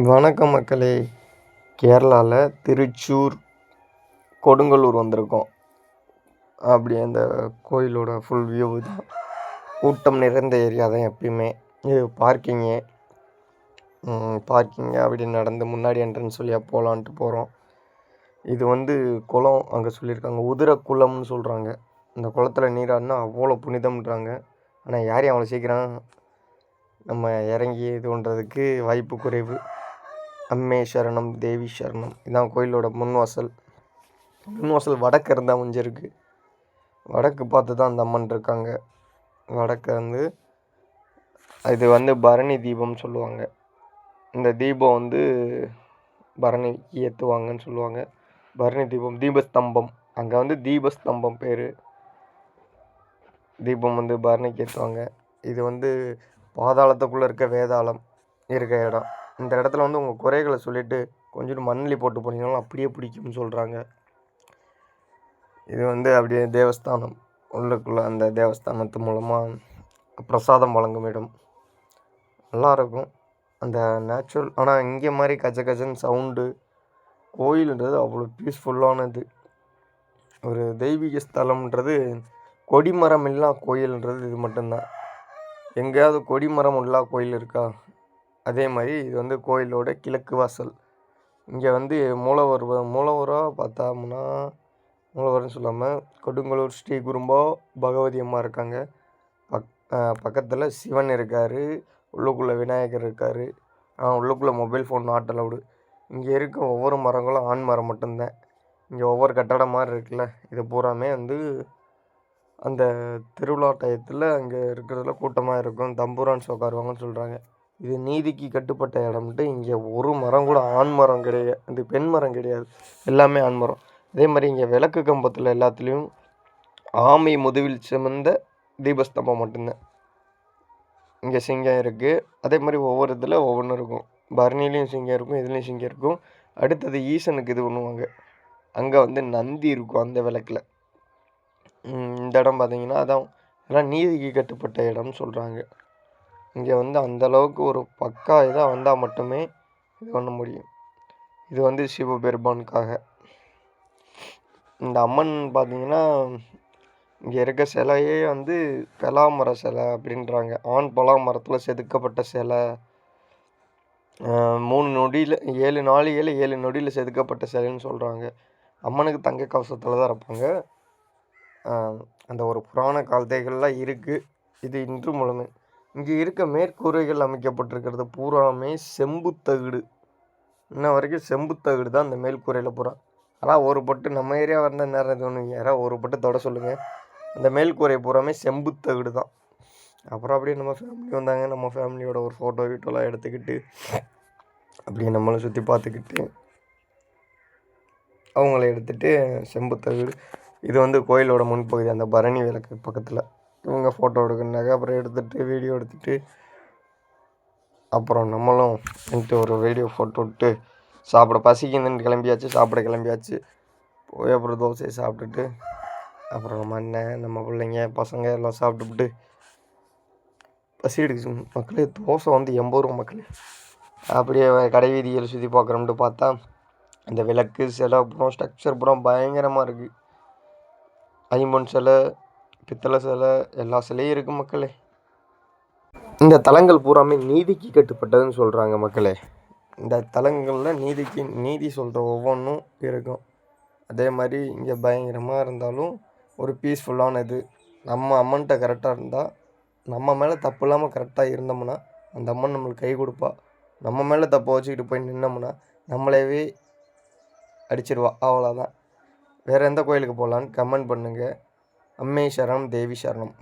வணக்கம் மக்களே. கேரளாவில் திருச்சூர் கொடுங்கல்லூர் வந்திருக்கோம். அப்படி அந்த கோயிலோட ஃபுல் வியூ தான். கூட்டம் நிறைந்த ஏரியா தான் எப்பயுமே. இது பார்க்கிங்கு பார்க்கிங்கு அப்படி நடந்து முன்னாடி என்ட்ரன்ஸ் வழியாக போகலான்ட்டு போகிறோம் இது வந்து குளம் அங்கே சொல்லியிருக்காங்க. உதிர குளம்னு சொல்கிறாங்க இந்த குளத்தில் நீராடினா அவ்வளோ புனிதம்ன்றாங்க. ஆனால் யாரையும் அவ்வளோ சீக்கிரம் நம்ம இறங்கி இது பண்ணுறதுக்கு வாய்ப்பு குறைவு? அம்மே சரணம் தேவி சரணம். இதான் கோயிலோட முன்வாசல். முன்வாசல் முன் வடக்கு இருந்தால் அமைஞ்சிருக்கு வடக்கு பார்த்து தான் அந்த அம்மன் இருக்காங்க. வடக்கு வந்து இது வந்து பரணி தீபம்னு சொல்லுவாங்க. இந்த தீபம் வந்து பரணிக்கு ஏற்றுவாங்கன்னு சொல்லுவாங்க. பரணி தீபம் தீபஸ்தம்பம். அங்கே வந்து தீபஸ்தம்பம் பேர். தீபம் வந்து பரணிக்கு ஏற்றுவாங்க இது வந்து பாதாளத்துக்குள்ளே இருக்க வேதாளம் இருக்க இடம். இந்த இடத்துல வந்து உங்கள் குறைகளை சொல்லிவிட்டு கொஞ்சோண்டு மண்ணலி போட்டு போனீங்கனாலும் அப்படியே பிடிக்கும்னு சொல்கிறாங்க இது வந்து அப்படியே தேவஸ்தானம். உள்ளுக்குள்ளே அந்த தேவஸ்தானத்து மூலமாக பிரசாதம் வழங்கும் இடம் நல்லாயிருக்கும் அந்த நேச்சுரல் ஆனால் இங்கே மாதிரி கஜ கஜன் சவுண்டு கோயிலுன்றது அவ்வளோ பீஸ்ஃபுல்லானது ஒரு தெய்வீக ஸ்தலம்ன்றது கொடிமரம் இல்லா கோயில்ன்றது இது மட்டும்தான். எங்கேயாவது கொடிமரம் இல்லா கோயில் இருக்கா? அதே மாதிரி இது வந்து கோயிலோட கிழக்கு வாசல். இங்கே வந்து மூலவர் மூலவராக பார்த்தோம்னா மூலவர்னு சொல்லாமல் கொடுங்கலூர் ஸ்ரீ குரும்போ பகவதி அம்மா இருக்காங்க. பக் பக்கத்தில் சிவன் இருக்கார் உள்ளுக்குள்ளே விநாயகர் இருக்கார். உள்ளுக்குள்ளே மொபைல் ஃபோன் நாட் அலவுடு. இங்கே இருக்க ஒவ்வொரு மரங்களும் ஆண் மரம் மட்டும்தான். இங்கே ஒவ்வொரு கட்டடம் மாதிரி இருக்குல்ல இது பூராமே வந்து அந்த திருவிழா டயத்தில் அங்கே இருக்கிறதுல கூட்டமாக இருக்கும். தம்பூரான்ஸ் உட்காருவாங்கன்னு சொல்கிறாங்க இது நீதிக்கு கட்டுப்பட்ட இடம்ட்டு இங்கே ஒரு மரம் கூட ஆண் மரம் கிடையாது இது பெண் மரம் கிடையாது. எல்லாமே ஆண் மரம். அதே மாதிரி இங்கே விளக்கு கம்பத்தில் எல்லாத்துலேயும் ஆமை முதுவில் சுமந்த தீபஸ்தம்பம் மட்டும்தான். இங்கே சிங்கம் இருக்குது அதே மாதிரி ஒவ்வொரு இதில் ஒவ்வொன்றும் இருக்கும். பரணிலையும் சிங்கம் இருக்கும் இதுலேயும் சிங்கம் இருக்கும். அடுத்தது ஈசனுக்கு இது பண்ணுவாங்க. அங்கே வந்து நந்தி இருக்கும் அந்த விளக்கில். இந்த இடம் பார்த்தீங்கன்னா அதான் எல்லாம் நீதிக்கு கட்டுப்பட்ட இடம்னு சொல்கிறாங்க இங்கே வந்து அந்தளவுக்கு ஒரு பக்கா இதாக வந்தால் மட்டுமே இது பண்ண முடியும். இது வந்து சிவபெருமானுக்காக இந்த அம்மன் பார்த்தீங்கன்னா இங்கே இருக்க சிலையே வந்து பலாமர சிலை அப்படின்றாங்க. ஆண் பலாமரத்தில் செதுக்கப்பட்ட சிலை. மூணு நொடியில் ஏழு நாளிகையில் ஏழு நொடியில் செதுக்கப்பட்ட சிலைன்னு சொல்கிறாங்க அம்மனுக்கு தங்க கவசத்தில் தான் இருப்பாங்க. அந்த ஒரு புராண கதைகள்லாம் இருக்குது இது இன்று முழுமை. இங்கே இருக்க மேற்கூரைகள் அமைக்கப்பட்டிருக்கிறது. பூராமே செம்புத்தகடு இன்ன வரைக்கும் செம்புத்தகுடு தான் அந்த மேல்கூரையில் பூரா. ஆனால் ஒரு பட்டு நம்ம ஏரியா வந்த நேரம் இது ஒன்று யாராவது ஒரு பட்டு தொட சொல்லுங்கள் அந்த மேல்கூரை பூராமே செம்புத்தகுடு தான். அப்புறம் அப்படியே நம்ம ஃபேமிலி வந்தாங்க. நம்ம ஃபேமிலியோட ஒரு ஃபோட்டோ வீட்டோலாம் எடுத்துக்கிட்டு அப்படியே நம்மளை சுற்றி பார்த்துக்கிட்டு அவங்கள எடுத்துகிட்டு செம்புத்தகுடு இது வந்து கோயிலோட முன்பகுதி அந்த பரணி விளக்கு பக்கத்தில். இவங்க ஃபோட்டோ எடுக்கணுனாக்க அப்புறம் எடுத்துகிட்டு வீடியோ எடுத்துகிட்டு அப்புறம் நம்மளும் வந்துட்டு ஒரு வீடியோ ஃபோட்டோ விட்டு சாப்பிட பசிக்குதுன்னு கிளம்பியாச்சு சாப்பிட கிளம்பியாச்சு. போய் அப்புறம் தோசையை சாப்பிட்டுட்டு அப்புறம் நம்ம அண்ணன் நம்ம பிள்ளைங்க பசங்க எல்லாம் சாப்பிட்டுட்டு பசி எடுக்குச்சு மக்களே தோசை வந்து எண்பது ரூபா மக்களே. அப்படியே கடை வீதியில் சுற்றி பார்க்குறோம்ட்டு பார்த்தா அந்த விளக்கு சிலை அப்புறம் ஸ்ட்ரக்சர் அப்புறம் பயங்கரமாக இருக்குது ஐம்பொன் சிலை பித்தளை சிலை எல்லா சிலையும் இருக்குது மக்களே. இந்த தலங்கள் பூராமே நீதிக்கு கட்டுப்பட்டதுன்னு சொல்கிறாங்க மக்களே. இந்த தலங்களில் நீதிக்கு நீதி சொல்கிற ஒவ்வொன்றும் இருக்கும். அதே மாதிரி இங்கே பயங்கரமாக இருந்தாலும் ஒரு பீஸ்ஃபுல்லான இது நம்ம அம்மன்கிட்ட கரெக்டாக இருந்தால் நம்ம மேலே தப்பு இல்லாமல் கரெக்டாக இருந்தோம்னா அந்த அம்மன் நம்மளுக்கு கை கொடுப்பா. நம்ம மேலே தப்பை வச்சுக்கிட்டு போய் நின்னோம்னா நம்மளவே அடிச்சிடுவா அவ்வளோதான் வேறு எந்த கோயிலுக்கு போகலான்னு கமெண்ட் பண்ணுங்கள் அம்மே சரணம் தேவி சரணம்.